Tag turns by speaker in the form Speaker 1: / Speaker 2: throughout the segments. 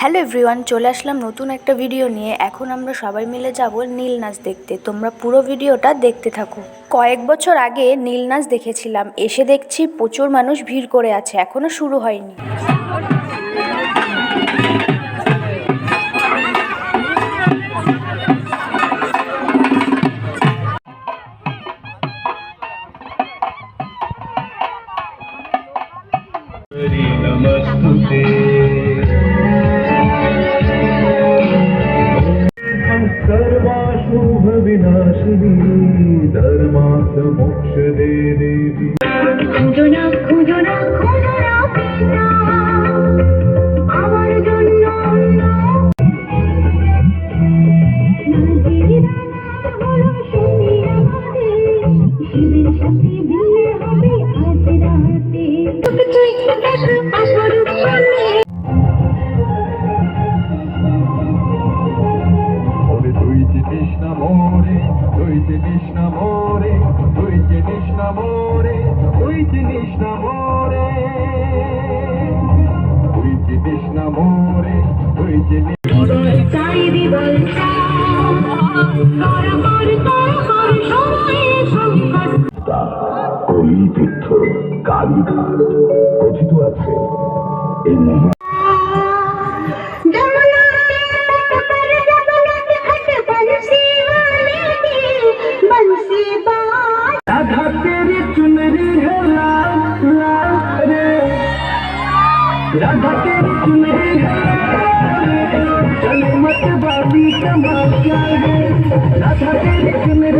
Speaker 1: Hello everyone চলে আসলাম নতুন একটা ভিডিও নিয়ে। এখন আমরা সবাই মিলে যাব নীল নাচ দেখতে। তোমরা পুরো ভিডিওটা দেখতে থাকো। কয়েক বছর আগে নীল নাচ দেখেছিলাম। এসে দেখছি প্রচুর মানুষ ভিড় করে আছে। এখনও শুরু হয়নি।
Speaker 2: हरि দে দেবী
Speaker 3: খুঁজো না খুঁজো না খুঁজো না পিতা, আমার জন্য শিবের সাথে বিয়ে হবে আজ রাতে। তুই
Speaker 2: আসর না মোরে তুই জিনিস না মোরে তুই জিনিস না মোরে তুই জিনিস না মোরে। তুই জিনিস তাই
Speaker 3: বিবল কর কর কর কর সময়ে সংকট।
Speaker 4: কলিতীর্থ কালীঘাট কথিত আছে এই
Speaker 2: राधा के रूप में चले मत बाबी कमा क्या है। राधा के रूप में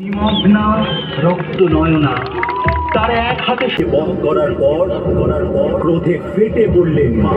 Speaker 5: নিমগ্না রক্ত নয়না তার এক হাতে সে বধ করার পর করার পর ক্রোধে ফেটে পড়লেন মা।